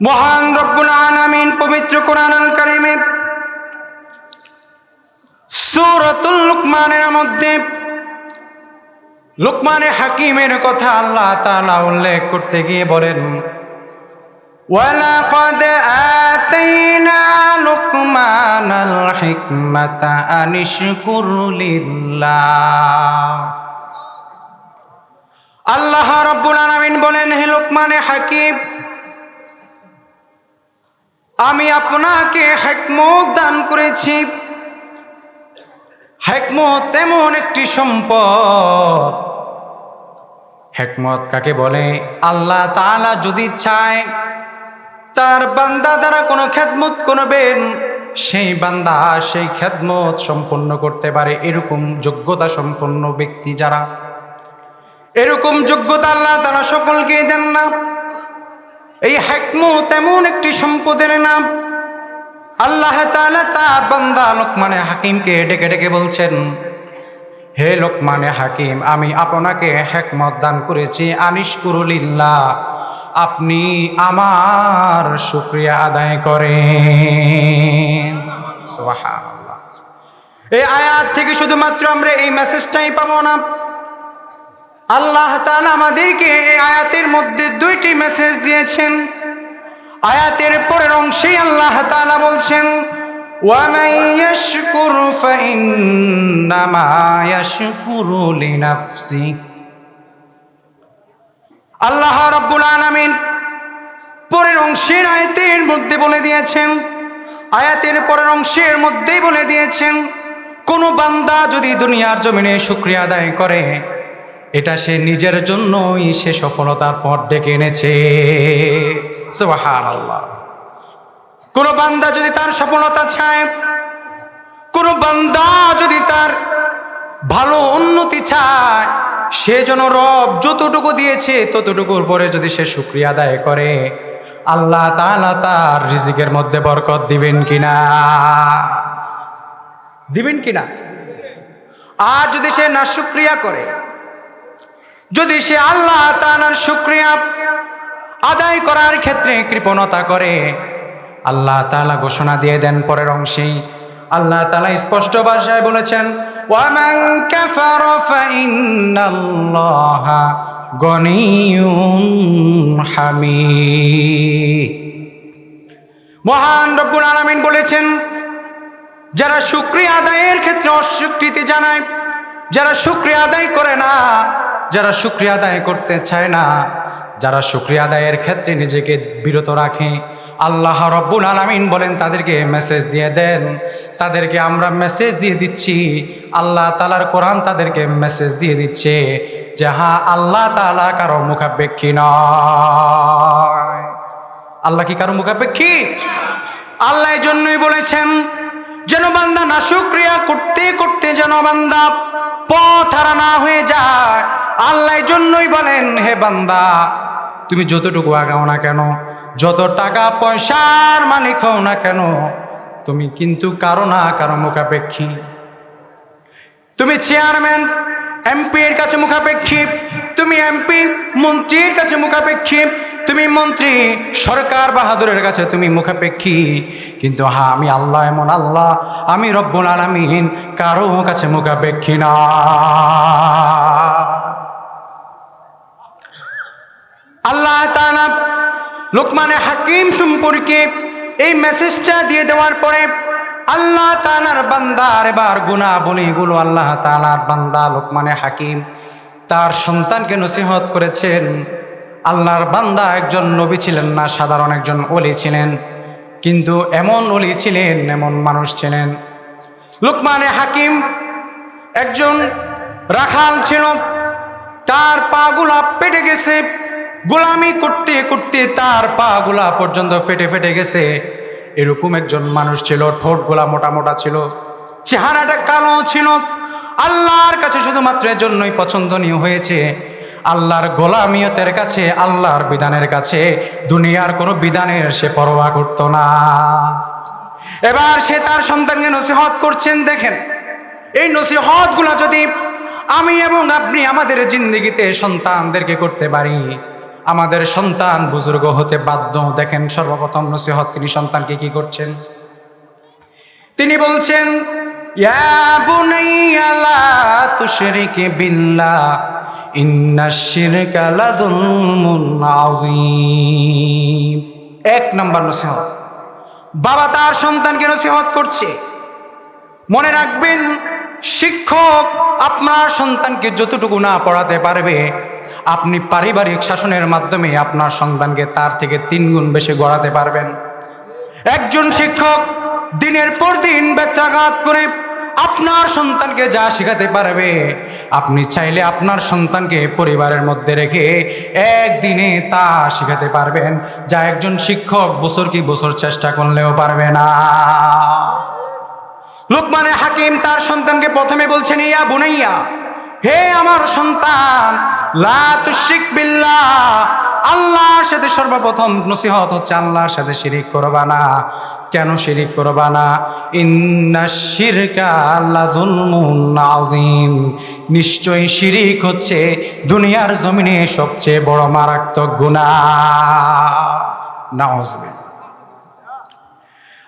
মহান রব্বুল আলামিন পবিত্র কোরআন আল কারিমে সূরাতুল লুকমানের মধ্যে লুকমানে হাকিমের কথা আল্লাহ তাআলা উল্লেখ করতে গিয়ে বলেন ولقد آتينا لقمان الحكمة أن اشكر لله আল্লাহ রব্বুল আলামিন বলেন হে লোকমানে হাকিম আমি আপনাকে হেকমত দান করেছি। হেকমত এমন একটি সম্পদ। হেকমত কাকে বলে? আল্লাহ তাআলা যদি চায়, তার বান্দা দ্বারা কোনো খেদমত করবেন, সেই বান্দা সেই খেদমত সম্পন্ন করতে পারে এরকম যোগ্যতা সম্পন্ন ব্যক্তি যারা। এরকম যোগ্যতা আল্লাহ তারা সকলকেই দেন না। এই হেকমত তেমন একটি সম্পদের নাম। আল্লাহ তার বান্দা লোকমানে হাকিমকে ডেকে ডেকে বলছেন, হে লোকমানে হাকিম, আমি আপনাকে হেকমত দান করেছি আনিস কুরুলিল্লাহ আপনি আমার শুক্রিয়া আদায় করেন। এই আয়াত থেকে শুধুমাত্র আমরা এই মেসেজটাই পাবো না। আল্লাহ তাআলা আমাদেরকে এই আয়াতের মধ্যে দুইটি মেসেজ দিয়েছেন আয়াতের পরের অংশেই আল্লাহ তাআলা বলছেন وَمَن يَشْكُرْ فَإِنَّمَا يَشْكُرُ لِنَفْسِهِ আল্লাহ রাব্বুল আলামিন পরের অংশের আয়াতের মধ্যে বলে দিয়েছেন আয়াতের পরের অংশের মধ্যেই বলে দিয়েছেন কোন বান্দা যদি দুনিয়ার জমিনে শুক্রিয়া আদায় করে এটা সে নিজের জন্যই সে সফলতার পথ ডেকে এনেছে। কোন বান্দা যদি তার সফলতা চায়, কোন বান্দা যদি তার ভালো উন্নতি চায়, সে যেন রব যতটুকু দিয়েছে ততটুকুর পরে যদি সে শুক্রিয়া আদায় করে, আল্লাহ তাআলা তার রিজিকের মধ্যে বরকত দিবেন কিনা? দিবেন কিনা? আর যদি সে না শুক্রিয়া করে যদি সে আল্লাহ তাআলার শুক্রিয়া আদায় করার ক্ষেত্রে কৃপণতা করে, আল্লাহ তালা ঘোষণা দিয়ে দেন পরের অংশেই। আল্লাহ তালা স্পষ্ট ভাষায় বলেছেন মহান রব্বুল আলামিন বলেছেন, যারা শুক্রিয়া আদায়ের ক্ষেত্রে অস্বীকৃতি জানায়, যারা শুক্রিয়া আদায় করে না যারা শুক্রিয়া আদায় করতে চায় না, যারা শুক্রিয়া আদায়ের ক্ষেত্রে নিজেকে বিরত রাখে, আল্লাহ রব্বুল আলামিন বলেন, তাদেরকে মেসেজ দিয়ে দেন। তাদেরকে আমরা মেসেজ দিয়ে দিচ্ছি, আল্লাহ তালার কোরআন তাদেরকে মেসেজ দিয়ে দিচ্ছে, যে হ্যাঁ আল্লাহ তালা কারও মুখাপেক্ষী নয়। আল্লাহ কি কারও মুখাপেক্ষী? আল্লাহ জন্যই বলেছেন, যেন বান্দা না শুক্রিয়া করতে করতে যেন বান্দা পথ হারা না হয়ে যায়। আল্লাহ জন্যই বলেন, হে বান্দা, তুমি যতটুকু আগাও না কেন, যত টাকা পয়সার মালিক হও না কেন, তুমি কিন্তু কারও না কারও মুখাপেক্ষী। তুমি চেয়ারম্যান এমপি এর কাছে মুখাপেক্ষী, তুমি এমপি মন্ত্রীর কাছে মুখাপেক্ষী, তুমি মন্ত্রী, সরকার বাহাদুরের কাছে তুমি মুখাপেক্ষী। কিন্তু হ্যাঁ আমি আল্লাহ এমন আল্লাহ, আমি রব্বুল আলামিন, কারও কাছে মুখাপেক্ষী না। আল্লাহ লোকমানে হাকিম সম্পর্কে এই মেসেজটা দিয়ে দেওয়ার পরে আল্লাহ তালার বান্দার এবার গুণা বলিগুলো আল্লাহ তালার বান্দা লোকমানে হাকিম তার সন্তানকে নসিহত করেছেন। আল্লাহর বান্দা একজন নবী ছিলেন না, সাধারণ একজন অলি ছিলেন। কিন্তু এমন অলি ছিলেন, এমন মানুষ ছিলেন। লোকমানে হাকিম একজন রাখাল ছিল, তার পাগুলা পেটে গেছে, গোলামি করতে করতে তার পা গুলা পর্যন্ত ফেটে ফেটে গেছে। এরকম একজন মানুষ ছিল ঠোঁট গোলা মোটা মোটা ছিল, চেহারাটা কালো ছিল। আল্লাহর কাছে শুধুমাত্র এর জন্যই পছন্দনীয় হয়েছে। আল্লাহর গোলামিয়তের কাছে, আল্লাহর বিধানের কাছে দুনিয়ার কোনো বিধানের সে পরোয়া করতো না। এবার সে তার সন্তানকে নসিহত করছেন, দেখেন, এই নসিহতগুলো যদি আমি এবং আপনি আমাদের জিন্দগিতে সন্তানদেরকে করতে পারি আমাদের সন্তান বুজুর্গ হতে বাধ্য। দেখেন সর্বপ্রথম নসিহত তিনি সন্তানকে কি করছেন? তিনি বলছেন এক নাম্বার নসিহত। বাবা তার সন্তানকে নসিহত করছে। মনে রাখবেন শিক্ষক আপনার সন্তানকে যতটুকু না পড়াতে পারবে, আপনি পারিবারিক শাসনের মাধ্যমে আপনার সন্তানকে তার থেকে তিন গুণ বেশি গড়াতে পারবেন। একজন শিক্ষক দিনের পর দিন ব্যত্যাঘাত করে আপনার সন্তানকে যা শেখাতে পারবে, আপনি চাইলে আপনার সন্তানকে পরিবারের মধ্যে রেখে একদিনে তা শেখাতে পারবেন। যা একজন শিক্ষক বছর কি বছর চেষ্টা করলেও পারবে না। লোকমানে হাকিম তার সন্তানকে প্রথমে বলছেন, ইয়া বুনাইয়া, হে আমার সন্তান আল্লাহর সাথে সর্বপ্রথম নসিহত হচ্ছে আল্লাহর সাথে শিরিক করবা না। কেন শিরিক করবা না? ইন্না শিরকা আল্লাহ আযীম। নিশ্চয়ই শিরিক হচ্ছে দুনিয়ার জমিনে সবচেয়ে বড় মারাত্মক গুনাহ। নাউজুবিল্লাহ।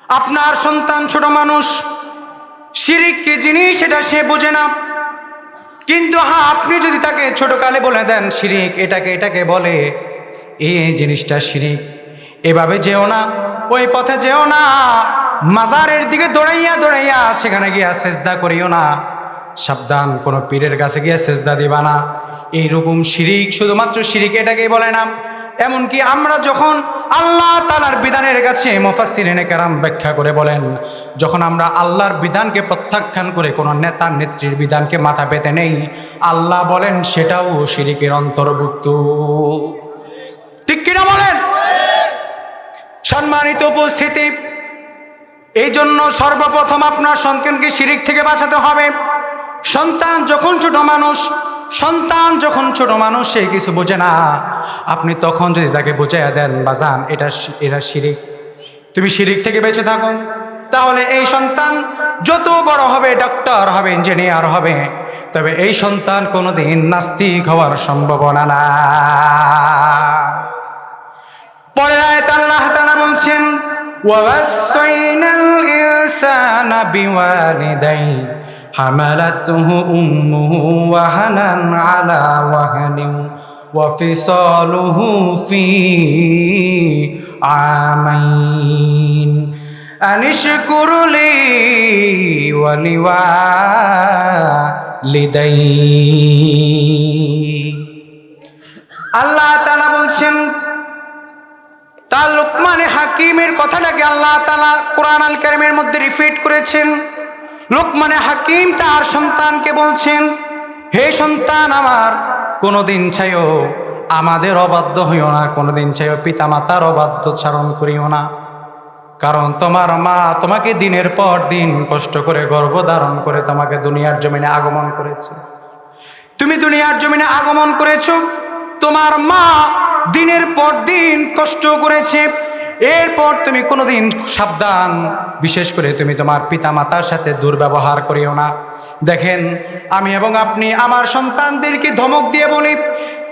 আপনার সন্তান ছোট মানুষ শিরিক কি জিনিস সেটা সে বোঝে না। কিন্তু হ্যাঁ আপনি যদি তাকে ছোট কালে বলে দেন, শিরিক এটাকে এটাকে বলে, এই জিনিসটা শিরিক, এভাবে যেও না, ওই পথে যেও না, মাজারের দিকে দৌড়াইয়া দৌড়াইয়া সেখানে গিয়া সেজদা করিও না, সাবধান, কোনো পীরের কাছে গিয়ে সেজদা দিবা না। এইরকম শিরিক শুধুমাত্র শিরিক এটাকেই বলে না। এমনকি আমরা যখন আল্লাহ তালার বিধানের কাছে মোফাসিরিনে কেরাম ব্যাখ্যা করে বলেন, যখন আমরা আল্লাহর বিধানকে প্রত্যাখ্যান করে কোনো নেতা নেত্রীর বিধানকে মাথা পেতে নেই, আল্লাহ বলেন সেটাও শিরিকের অন্তর্ভুক্ত। ঠিক কিনা বলেন? সম্মানিত উপস্থিতি এই জন্য সর্বপ্রথম আপনার সন্তানকে শিরিক থেকে বাঁচাতে হবে। সন্তান যখন ছোট মানুষ সন্তান যখন ছোট মানুষ, সে কিছু বোঝে না। আপনি তখন যদি তাকে বুঝাইয়া দেন, বাজান, এটা এটা শিরিক। তুমি শিরিক থেকে বেঁচে থাকো। তাহলে এই সন্তান যত বড় হবে, ডক্টর হবে, ইঞ্জিনিয়ার হবে, তবে এই সন্তান কোনোদিন নাস্তিক হওয়ার সম্ভাবনা না। আয়াত আল্লাহ তাআলা বলছেন ওয়াসাইনাল ইনসানা হামালাতুহু উম্মুহু ওয়াহানান আলা ওয়াহানিন وفصاله في عامين أن اشكر لي ولوالدي আল্লাহ তাআলা বলছেন তার লোকমানে হাকিমের কথাটাকে আল্লাহ তালা কোরআন আল কারিমের মধ্যে রিপিট করেছেন লোকমানে হাকিম তার সন্তানকে বলছেন, হে সন্তান আমার, কোনোদিন চাইও আমাদের অবাধ্য হইও না, কোনোদিন চাইও পিতা মাতার অবাধ্য চারণ করিও না। কারণ তোমার মা তোমাকে দিনের পর দিন কষ্ট করে গর্ভ ধারণ করে তোমাকে দুনিয়ার জমিনে আগমন করেছে। তুমি দুনিয়ার জমিনে আগমন করেছ, তোমার মা দিনের পর দিন কষ্ট করেছে এরপর তুমি কোনোদিন সাবধান। বিশেষ করে তুমি তোমার পিতা মাতার সাথে দুর্ব্যবহার করিও না। দেখেন, আমি এবং আপনি আমার সন্তানদেরকে ধমক দিয়ে বলি,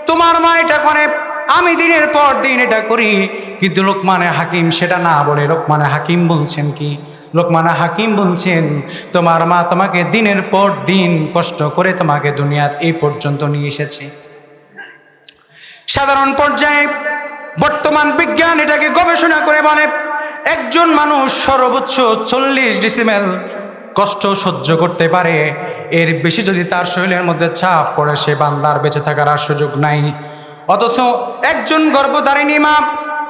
তোমার মা এটা করে, আমি দিনের পর দিন এটা করি। কিন্তু লোকমানে হাকিম সেটা না বলে, লোকমানে হাকিম বলছেন কি? লোকমানে হাকিম বলছেন, তোমার মা তোমাকে দিনের পর দিন কষ্ট করে তোমাকে দুনিয়ার এই পর্যন্ত নিয়ে এসেছে। সাধারণ পর্যায়ে বর্তমান বিজ্ঞান এটাকে গবেষণা করে বলে, একজন মানুষ সর্বোচ্চ চল্লিশ ডিসিমেল কষ্ট সহ্য করতে পারে। এর বেশি যদি তার শরীরের মধ্যে চাপ পড়ে, সে বান্দার বেঁচে থাকার আর সুযোগ নাই। অথচ একজন গর্ভধারিণী মা,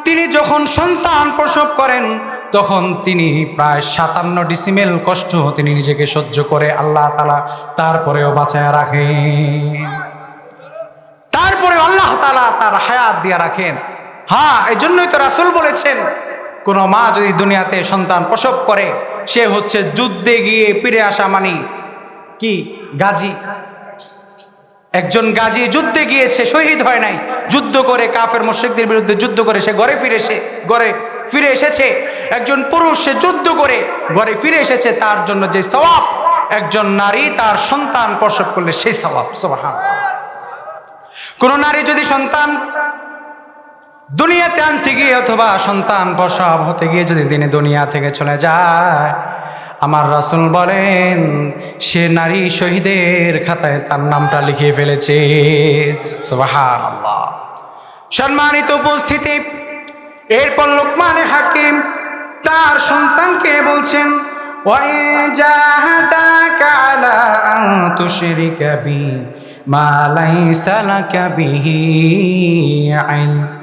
তিনি যখন সন্তান প্রসব করেন, তখন তিনি প্রায় সাতান্ন ডিসিমেল কষ্ট তিনি নিজেকে সহ্য করে আল্লাহ তালা তারপরেও বাঁচায় রাখেন। তারপরে আল্লাহ তালা তার হায়াত দিয়া রাখেন। হ্যাঁ এই জন্যই তো রাসুল বলেছেন, কোনো মা যদি দুনিয়াতে সন্তান প্রসব করে, সে হচ্ছে যুদ্ধে গিয়ে ফিরে আসা মানি। কি? গাজী। একজন গাজী যুদ্ধে গিয়েছে শহীদ হয় নাই, যুদ্ধ করে কাফের মুশ্রিকদের বিরুদ্ধে যুদ্ধ করে সে ঘরে ফিরে এসে ঘরে ফিরে এসেছে। একজন পুরুষ সে যুদ্ধ করে ঘরে ফিরে এসেছে, তার জন্য যে সওয়াব, একজন নারী তার সন্তান প্রসব করলে সেই সওয়াব সবাহ কোন নারী যদি সন্তান দুনিয়াতে আনতে গিয়ে অথবা সন্তান প্রসব হতে গিয়ে যদি তিনি দুনিয়া থেকে চলে যায় আমার রাসুল বলেন সে নারী শহীদের খাতায় তার নামটা লিখিয়ে ফেলেছে সুবহানাল্লাহ সম্মানিত উপস্থিতি এরপর লোকমানে হাকিম তার সন্তানকে বলছেন وَإِن جَاهَدَاكَ عَلَىٰ أَن تُشْرِكَ بِي مَا لَيْسَ لَكَ بِهِ عِلْمٌ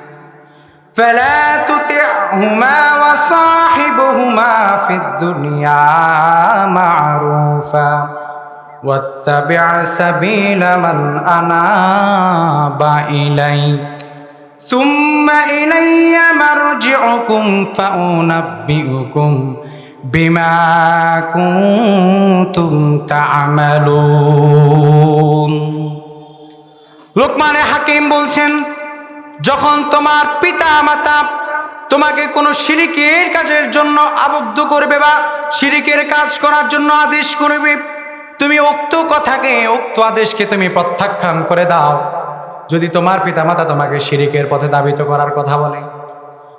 فلا تطعهما وصاحبهما في الدنيا معروفا واتبع سبيل من أناب إلي ثم إلي مرجعكم فأنبئكم بما كنتم تعملون লোকমানে হাকিম বলছেন যখন তোমার পিতা মাতা তোমাকে কোনো শিরিকের কাজের জন্য আবদ্ধ করবে বা সিরিকের কাজ করার জন্য আদেশ করবে, তুমি উক্ত কথাকে, উক্ত আদেশকে তুমি প্রত্যাখ্যান করে দাও। যদি তোমার পিতা মাতা তোমাকে শিরিকের পথে দাবিত করার কথা বলে,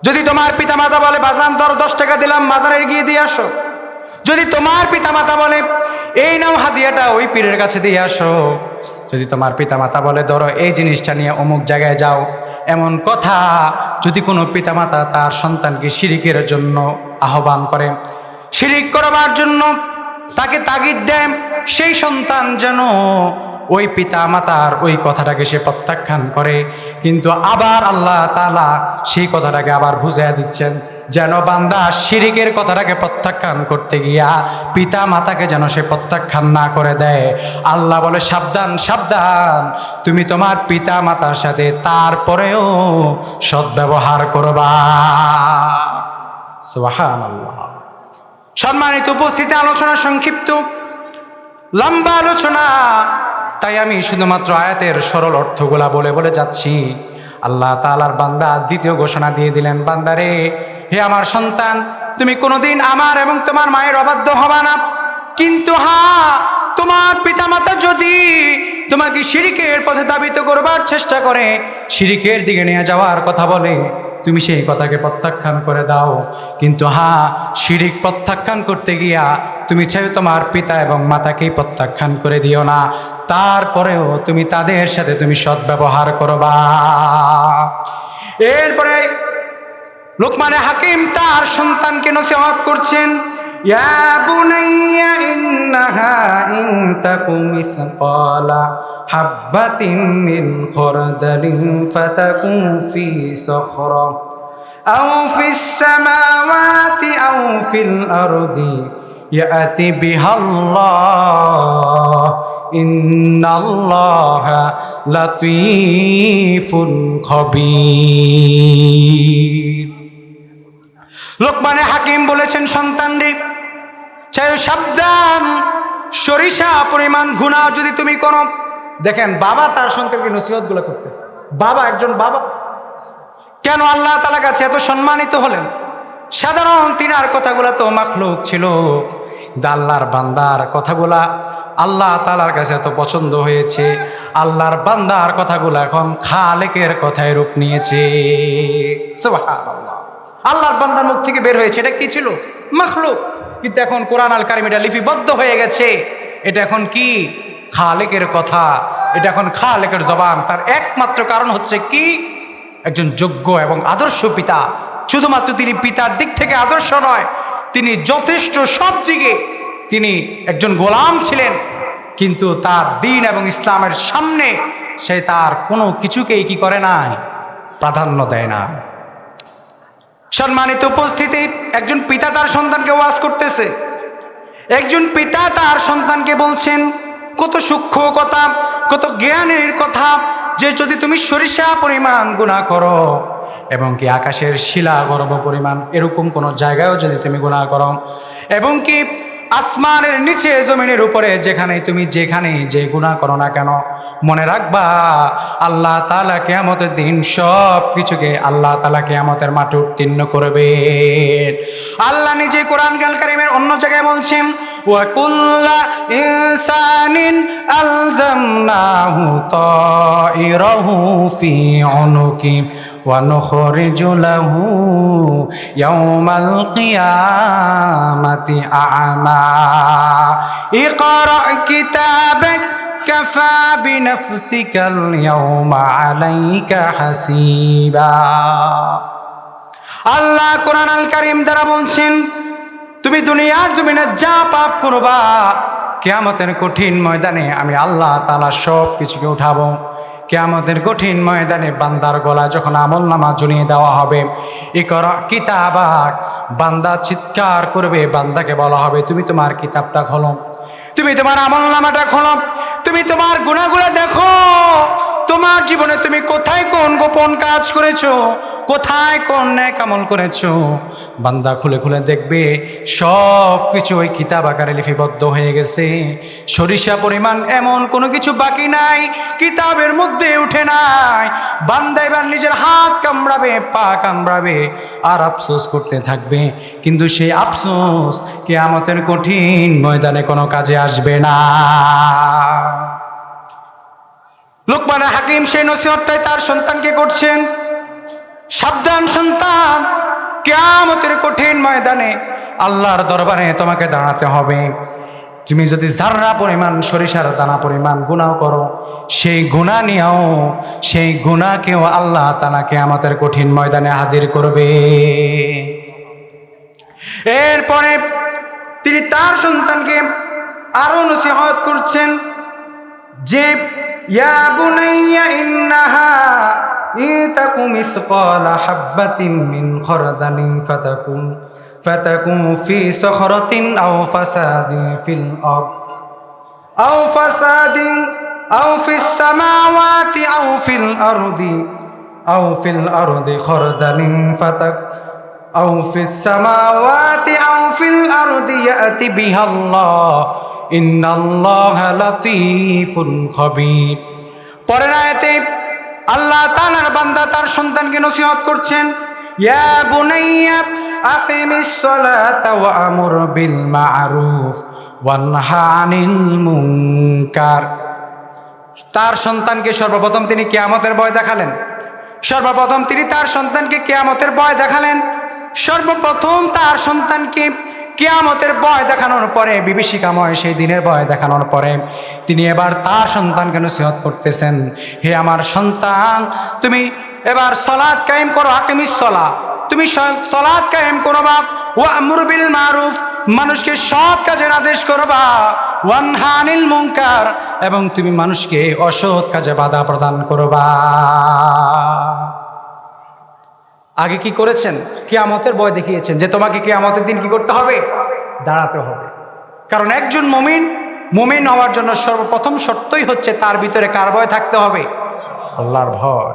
যদি তোমার পিতা মাতা বলে, বাজান দর দশ টাকা দিলাম বাজারে গিয়ে দিয়ে আসো। যদি তোমার পিতা মাতা বলে, এই নাও হাদিয়াটা ওই পীরের কাছে দিয়ে আসো। যদি তোমার পিতামাতা বলে, ধরো, এই জিনিসটা নিয়ে অমুক জায়গায় যাও। এমন কথা যদি কোনো পিতামাতা তার সন্তানকে শিরিকের জন্য আহ্বান করে, শিরিক করবার জন্য তাকে তাগিদ দেয়, সেই সন্তান যেন ওই পিতা মাতার ওই কথাটাকে সে প্রত্যাখ্যান করে, কিন্তু আবার আল্লাহ তালা সেই কথাটাকে আবার বুঝাইয়া দিচ্ছেন, যেন বান্দা শিরিকের কথাটাকে প্রত্যাখ্যান করতে গিয়া পিতা মাতাকে যেন সে প্রত্যাখ্যান না করে দেয়। আল্লাহ বলে, সাবধান সাবধান, তুমি তোমার পিতা মাতার সাথে তারপরেও সদ্ব্যবহার করবা। সম্মানিত উপস্থিতি, আলোচনা সংক্ষিপ্ত। লম্বা আলোচনা। তাই আমি শুধুমাত্র আয়াতের সরল অর্থগুলা বলে বলে যাচ্ছি। আল্লাহ তালার বান্দা দ্বিতীয় ঘোষণা দিয়ে দিলেন বান্দারে হে আমার সন্তান, তুমি কোনোদিন আমার এবং তোমার মায়ের অবাধ্য হবা না। কিন্তু হা তোমার পিতামাতা যদি তোমাকে শিরিকের পথে দাবিত করবার চেষ্টা করে, শিরিকের দিকে নিয়ে যাওয়ার কথা বলে তুমি সেই কথাকে প্রত্যাখ্যান করে দাও। কিন্তু হা শিরিক প্রত্যাখ্যান করতে গিয়া তুমি চাই তোমার পিতা এবং মাতাকেই প্রত্যাখ্যান করে দিও না। তারপরেও তুমি তাদের সাথে তুমি সদ্ব্যবহার করবা। এরপরে লোকমানে হাকিম তার সন্তানকে নসিহত করছেন, ইয়া বুনাইয়া ইন্নাহা ইন তাকু মিসকালা হাববাতিন মিন খরদালিন ফাতাকুন ফি সখরা। আও ফিস সামাওয়াতি আও ফিল আরদি ইয়াতি বিহাল্লাহ। ইন্নাল্লাহা লাতীফুন খবীর। লোকমানে হাকিম বলেছেন সন্তান রে চাই সাবধান, সরিষা পরিমাণ গুণা যদি তুমি করো দেখেন, বাবা তার সন্তানকে নসিহতগুলো করতেছে। বাবা একজন বাবা। কেন আল্লাহ তালা কাছে এত সম্মানিত হলেন? সাধারণ তিনার কথাগুলো তো মাখলুক ছিল। আল্লাহর বান্দার কথাগুলা আল্লাহ তালার কাছে এত পছন্দ হয়েছে। আল্লাহর বান্দার কথাগুলো এখন খালেকের কথায় রূপ নিয়েছে। আল্লাহর বান্দার মুখ থেকে বের হয়েছে, এটা কি ছিল? মাখলুক। কিন্তু এখন কোরআন আল কারিম এটা লিপিবদ্ধ হয়ে গেছে। এটা এখন কি? খালেকের কথা। এটা এখন খালেকের জবান। তার একমাত্র কারণ হচ্ছে কি? একজন যোগ্য এবং আদর্শ পিতা। শুধুমাত্র তিনি পিতার দিক থেকে আদর্শ নয়, তিনি যথেষ্ট সব দিকে তিনি একজন গোলাম ছিলেন। কিন্তু তার দিন এবং ইসলামের সামনে সে তার কোনো কিছুকেই কি করে নাই? প্রাধান্য দেয় না সম্মানিত উপস্থিতি, একজন পিতা তার সন্তানকে ওয়াজ করতেছে। একজন পিতা তার সন্তানকে বলছেন কত সূক্ষ্ম কথা, কত জ্ঞানের কথা, যে যদি তুমি সরিষা পরিমাণ গুণা করো, এবং কি আকাশের শিলা গর্ব পরিমাণ এরকম কোনো জায়গায়ও যদি তুমি গুণা করো, এবং কি আসমানের নিচে জমিনের উপরে যেখানে তুমি যেখানে যে গুণা করো না কেন, মনে রাখবা, আল্লাহ তালা কেয়ামতের দিন সব কিছুকে আল্লাহ তালা কেয়ামতের মাঠে উত্তীর্ণ করবে আল্লাহ নিজে কোরআন গাল অন্য জায়গায় বলছেন وكل إنسان ألزمناه طائره في عنقه ونخرج له يوم القيامة أعمى اقرأ كتابك كفى بنفسك اليوم عليك حسيبا আল্লাহ কোরআন আল কারিম দ্বারা বলছেন তুমি দুনিয়ার জমিনে যা পাপ করবা, কেয়ামতের কঠিন ময়দানে আমি আল্লাহ তালা সব কিছুকে উঠাবো। কেয়ামতের কঠিন ময়দানে বান্দার গলা যখন আমল নামা জুনিয়ে দেওয়া হবে এ কর কিতাবাক বান্দা চিৎকার করবে, বান্দাকে বলা হবে, তুমি তোমার কিতাবটা খোলো, তুমি তোমার আমল নামাটা খোলো, তুমি তোমার গুণাগুলো দেখো, তোমার জীবনে তুমি কোথায় কোন গোপন কাজ করেছ কোথায় কোন কামল করেছ? বান্দা খুলে খুলে দেখবে সব কিছু ওই কিতাব আকারে লিপিবদ্ধ হয়ে গেছে। সরিষা পরিমাণ এমন কোনো কিছু বাকি নাই, কিতাবের মধ্যে উঠে নাই। বান্দা এবার নিজের হাত কামড়াবে, পা কামড়াবে আর আফসোস করতে থাকবে। কিন্তু সেই আফসোস কেয়ামতের কঠিন ময়দানে কোনো কাজে আসবে না। লোকমান হাকিম সেই নসিহতটাই তার সন্তানকে করছেন। সাবধান সন্তান, কেয়ামতের কঠিন ময়দানে আল্লাহর দরবারে তোমাকে দাঁড়াতে হবে। তুমি যদি জাররা পরিমাণ সরিষার দানা পরিমাণ গুণাও করো, সেই গুণা নিয়েও, সেই গুণাকেও আল্লাহ তালাকে আমাদের কঠিন ময়দানে হাজির করবে। এরপরে তিনি তার সন্তানকে আরও নসিহত করছেন যে, ইয়া বুনাইয়া ইন্নাহা ইতাকু মিসকালা হাব্বাতিন মিন খরদালিন ফাতাকুন ফাতাকুন ফি সখরাতিন আও ফাসাদিন ফিল আরদ আও ফাসাদিন আও ফিস সামাওয়াতি আও ফিল আরদি আও ফিল আরদি খরদালিন ফাতাক أو في السماوات أو في الأرض يأتي بها الله إن الله لطيف خبير পরের আয়াতে আল্লাহ তাআলার বান্দা তার সন্তানকে নসিহত করছেন মা'রুফ তার সন্তানকে সর্বপ্রথম তিনি কেয়ামতের ভয় দেখালেন। সর্বপ্রথম তিনি তার সন্তানকে কেয়ামতের ভয় দেখালেন। সর্বপ্রথম তার সন্তানকে কেয়ামতের ভয় দেখানোর পরে, বিভীষিকাময় সেই দিনের ভয় দেখানোর পরে, তিনি এবার তার সন্তানকে নসিহত করতেছেন। হে আমার সন্তান, তুমি এবার সলাদ কায়েম করো হাকিমিস সলা তুমি সলাদ কায়েম করবা ও মুরবিল মারুফ, মানুষকে সৎ কাজের আদেশ করবা ওয়ানহানিল মুঙ্কার এবং তুমি মানুষকে অসৎ কাজে বাধা প্রদান করবা আগে কি করেছেন? কিয়ামতের ভয় দেখিয়েছেন যে তোমাকে কিয়ামতের দিন কি করতে হবে? দাঁড়াতে হবে। কারণ একজন মমিন, মুমিন হওয়ার জন্য সর্বপ্রথম শর্তই হচ্ছে তার ভিতরে কার ভয় থাকতে হবে? আল্লাহর ভয়।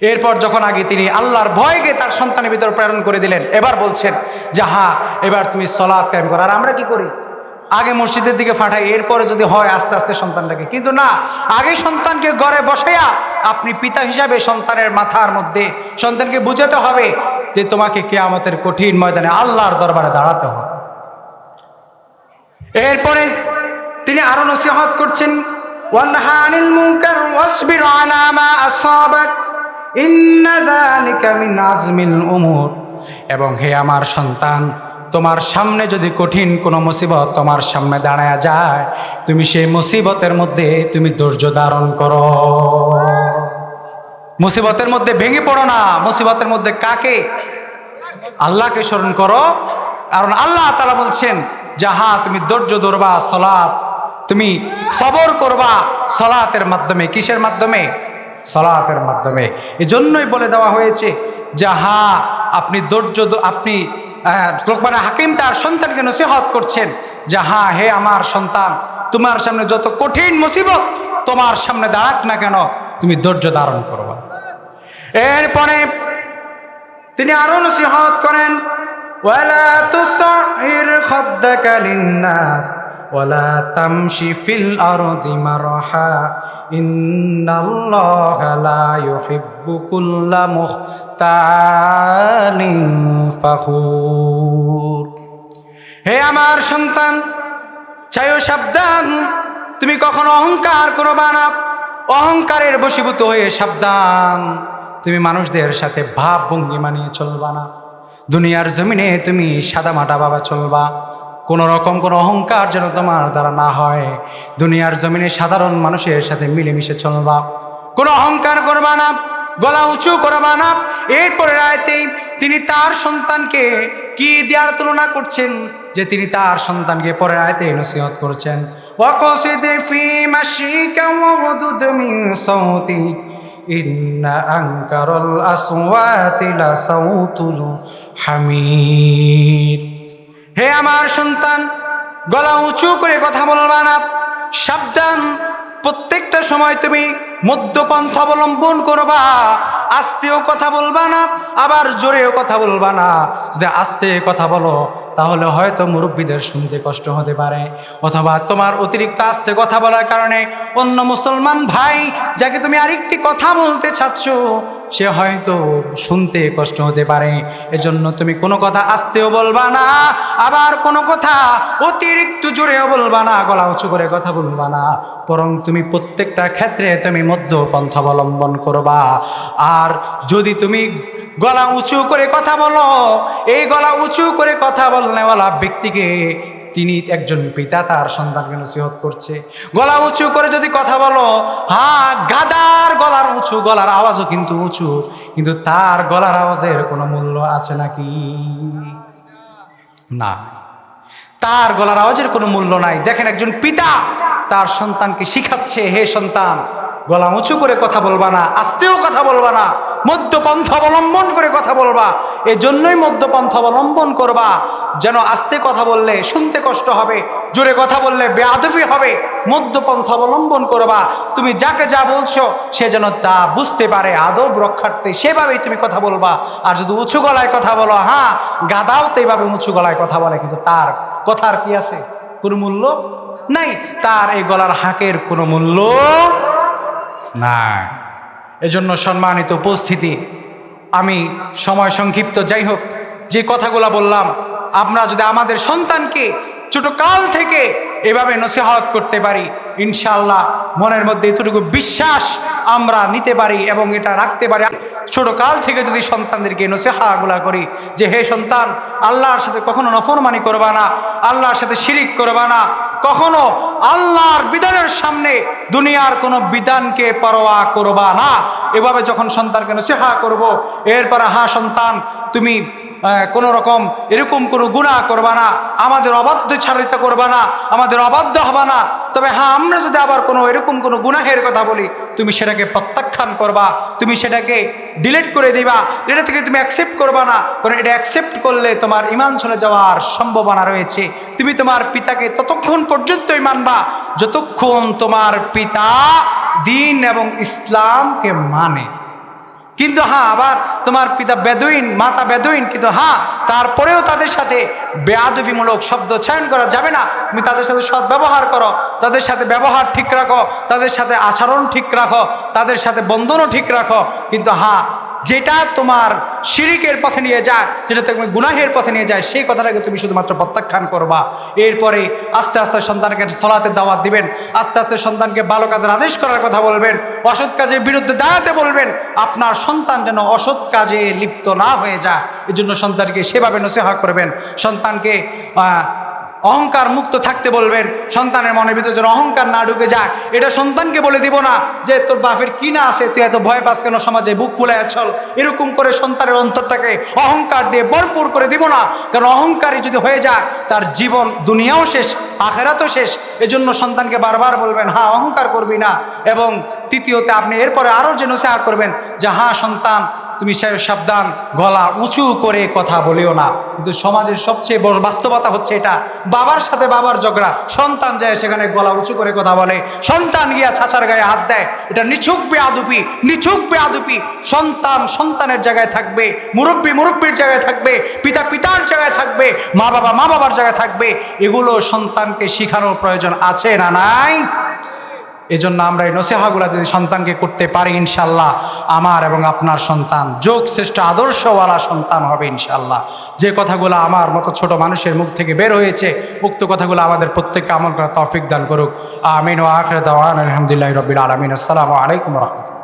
এরপর যখন আগে তিনি আল্লাহর ভয়কে তার সন্তানের ভিতরে প্রেরণ করে দিলেন, এবার বলছেন যে হা এবার তুমি সলাৎ কায়েম করো। আর আমরা কি করি? আগে মসজিদের দিকে ফাটাই, এরপরে যদি হয় আস্তে আস্তে সন্তানটাকে। কিন্তু না আগে সন্তানকে ঘরে বসাইয়া আপনি পিতা হিসাবে সন্তানের মাথার মধ্যে সন্তানকে বুঝাতে হবে যে তোমাকে কেয়ামতের কঠিন ময়দানে আল্লাহর দরবারে দাঁড়াতে হবে। এরপরে তিনি আরও নসিহত করছেন এবং হে আমার সন্তান তোমার সামনে যদি কঠিন কোনো মুসিবত তোমার সামনে দাঁড়ায় যায়, তুমি সেই মুসিবতের মধ্যে তুমি ধৈর্য ধারণ করো। মুসিবতের মধ্যে ভেঙে পড়ো না, মুসিবতের মধ্যে কাকে? আল্লাহকে স্মরণ করো। কারণ আল্লাহ তালা বলছেন, যাহা তুমি ধৈর্য ধরবা সলাৎ তুমি সবর করবা, সলাতের মাধ্যমে, কিসের মাধ্যমে? সলাতের মাধ্যমে। এই জন্যই বলে দেওয়া হয়েছে, যাহা আপনি ধৈর্য আপনি লোকমান হাকিম তার সন্তানকে নসিহত করছেন যে হ্যাঁ হে আমার সন্তান, তোমার সামনে যত কঠিন মুসিবত, তোমার সামনে দাঁড়াক না কেন, তুমি ধৈর্য ধারণ করবা। এরপরে তিনি আরও নসিহত করেন ওয়ালা তুসাইর খাদ্দাকা লিন্নাস, ওয়ালা তামশি ফিল আরদি মারহা, ইন্নাল্লাহা লা ইউহিব্বু কুল্লা মুখতালিন ফাখুর। হে আমার সন্তান, চাইও সাবধান, তুমি কখনো অহংকার করবা না, অহংকারের বশীভূত হয়ে সাবধান, তুমি মানুষদের সাথে ভাব ভঙ্গি মানিয়ে চলবা না। দুনিয়ার জমিনে তুমি সাদা মাটা বাবা চলবা। কোনো রকম কোনো অহংকার যেন তোমার দ্বারা না হয়। দুনিয়ার জমিনে সাধারণ মানুষের সাথে মিলেমিশে চলবা। কোনো অহংকার করবা না, গলা উঁচু করবা না। এরপরে রায়তেই তিনি তার সন্তানকে কি দেওয়ার তুলনা করছেন? যে তিনি তার সন্তানকে পরে রায়তে নসিহত করছেন। ওয়াকসিদ ফি মাশিকা ওয়াগদুদ মিন সাউতি। ইন্না আনকারাল আসওয়াতি লাসাউতুল হামির। হে আমার সন্তান, গলা উঁচু করে কথা বলবা না। সাবধান, প্রত্যেকটা সময় তুমি মধ্যপন্থ অবলম্বন করবা, আস্তেও কথা বলবা না, আবার জোরেও কথা বলবা না। যদি আস্তে কথা বলো, তাহলে হয়তো মুরব্বীদের শুনতে কষ্ট হতে পারে। অথবা তোমার অতিরিক্ত আস্তে কথা বলার কারণে অন্য মুসলমান ভাই, যাকে তুমি আরেকটি কথা বলতে চাচ্ছ সে হয়তো শুনতে কষ্ট হতে পারে। এজন্য তুমি কোনো কথা আসতেও বলবা না, আবার কোনো কথা অতিরিক্ত জোরেও বলবা না, গলা উঁচু করে কথা বলবা না। বরং তুমি প্রত্যেকটা ক্ষেত্রে তুমি মধ্যপন্থ অবলম্বন করবা। আর যদি তুমি গলা উঁচু করে কথা বলো, এই গলা উঁচু করে কথা বলনেওয়ালা ব্যক্তিকে তিনি একজন পিতা, তার সন্তানকে নসিহত করছে। গলা উঁচু করে যদি কথা বলো হ্যাঁ গাদার গলার উঁচু, গলার আওয়াজও কিন্তু উঁচু, কিন্তু তার গলার আওয়াজের কোনো মূল্য আছে নাকি? না তার গলার আওয়াজের কোনো মূল্য নাই। দেখেন একজন পিতা, তার সন্তানকে শিখাচ্ছে, হে সন্তান গলা উঁচু করে কথা বলবা না, আস্তেও কথা বলবা না মধ্যপন্থ অবলম্বন করে কথা বলবা এই জন্যই মধ্যপন্থ অবলম্বন করবা। যেন আস্তে কথা বললে শুনতে কষ্ট হবে, জোরে কথা বললে বেআদবি হবে মধ্যপন্থ অবলম্বন করবা। তুমি যাকে যা বলছো, সে যেন তা বুঝতে পারে, আদব রক্ষার্থে সেভাবেই তুমি কথা বলবা। আর যদি উঁচু গলায় কথা বলো হ্যাঁ গাদাও তো এইভাবে উঁচু গলায় কথা বলে, কিন্তু তার কথার কি আছে? কোনো মূল্য? নাই, তার এই গলার হাঁকের কোনো মূল্য নাই এজন্য সম্মানিত উপস্থিতি, আমি সময় সংক্ষিপ্ত, যাই হোক, যে কথাগুলো বললাম, আমরা যদি আমাদের সন্তানকে ছোট কাল থেকে এভাবে নসিহত করতে পারি ইনশাল্লাহ মনের মধ্যে এতটুকু বিশ্বাস আমরা নিতে পারি এবং এটা রাখতে পারি। ছোট কাল থেকে যদি সন্তানদেরকে নসিহাগুলা করি, যে হে সন্তান, আল্লাহর সাথে কখনো নফরমানি করবা না, আল্লাহর সাথে শিরিক করবা না, কখনো আল্লাহর বিধানের সামনে দুনিয়ার কোনো বিধানকে পরোয়া করবা না। এভাবে যখন সন্তানকে নসিহা করব, এরপরে হা সন্তান, তুমি কোনো রকম এরকম কোনো গুণা করবা না, আমাদের অবাধ্য ছাড়িত করবা না, আমাদের অবাধ্য হবা না। তবে হ্যাঁ আমরা যদি আবার কোনো এরকম কোনো গুনাহের কথা বলি, তুমি সেটাকে প্রত্যাখ্যান করবা, তুমি সেটাকে ডিলিট করে দিবা, এটা থেকে তুমি অ্যাকসেপ্ট করবা না, কারণ এটা অ্যাকসেপ্ট করলে তোমার ইমান চলে যাওয়ার সম্ভাবনা রয়েছে। তুমি তোমার পিতাকে ততক্ষণ পর্যন্তই মানবা, যতক্ষণ তোমার পিতা দিন এবং ইসলামকে মানে। কিন্তু হ্যাঁ আবার তোমার পিতা বেদুইন, মাতা বেদুইন, কিন্তু হ্যাঁ তারপরেও তাদের সাথে বেয়াদবিমূলক শব্দ চয়ন করা যাবে না। তুমি তাদের সাথে সৎ ব্যবহার করো, তাদের সাথে ব্যবহার ঠিক রাখো, তাদের সাথে আচরণ ঠিক রাখো, তাদের সাথে বন্ধনও ঠিক রাখো। কিন্তু হ্যাঁ যেটা তোমার শিরিকের পথে নিয়ে যায়, যেটা তুমি গুনাহের পথে নিয়ে যায়, সেই কথাটাকে তুমি শুধুমাত্র প্রত্যাখ্যান করবা। এরপরে আস্তে আস্তে সন্তানকে সলাতে দাওয়াত দিবেন, আস্তে আস্তে সন্তানকে ভালো কাজের আদেশ করার কথা বলবেন, অসৎ কাজের বিরুদ্ধে দাঁড়াতে বলবেন, আপনার সন্তান যেন অসৎ কাজে লিপ্ত না হয়ে যায়, এজন্য সন্তানকে সেভাবে নসিহা করবেন। সন্তানকে অহংকার মুক্ত থাকতে বলবেন, সন্তানের মনের ভিতরে যেন অহংকার না ঢুকে যায়। এটা সন্তানকে বলে দিব না যে, তোর বাপের কি না আছে? তুই এত ভয় পাস কেন? সমাজে বুক ফুলে চল। এরকম করে সন্তানের অন্তরটাকে অহংকার দিয়ে ভরপুর করে দিব না। কারণ অহংকারী যদি হয়ে যায়, তার জীবন দুনিয়াও শেষ, আখেরাতও শেষ। এজন্য সন্তানকে বারবার বলবেন হ্যাঁ অহংকার করবি না। এবং তৃতীয়তে আপনি এরপরে আরও যেন সেয়া করবেন যে হ্যাঁ সন্তান তুমি সাবধান, গলা উঁচু করে কথা বলিও না। কিন্তু সমাজের সবচেয়ে বড় বাস্তবতা হচ্ছে এটা। বাবার সাথে বাবার ঝগড়া। সন্তান যায় সেখানে গলা উঁচু করে কথা বলে। সন্তান গিয়া ছাচার গায়ে হাত দেয়। এটা নিছুক বেআদুপি নিছুক বেআদুপি সন্তান সন্তানের জায়গায় থাকবে, মুরব্বী মুরব্বীর জায়গায় থাকবে, পিতা পিতার জায়গায় থাকবে, মা বাবা মা বাবার জায়গায় থাকবে। এগুলো সন্তানকে শেখানোর প্রয়োজন আছে না নাই? এজন্য আমরা এই নসিহাগুলা যদি সন্তানকে করতে পারি ইনশাল্লাহ আমার এবং আপনার সন্তান, যোগ শ্রেষ্ঠ আদর্শওয়ালা সন্তান হবে ইনশাল্লাহ যে কথাগুলো আমার মতো ছোট মানুষের মুখ থেকে বের হয়েছে, উক্ত কথাগুলো আমাদের প্রত্যেককে আমল করা তফিক দান করুক। আমিন ও আখরে দাওয়ান আলহামদুলিল্লাহ রবিল আলমিন। আসসালামু আলাইকুম রহমতুল্লাহ।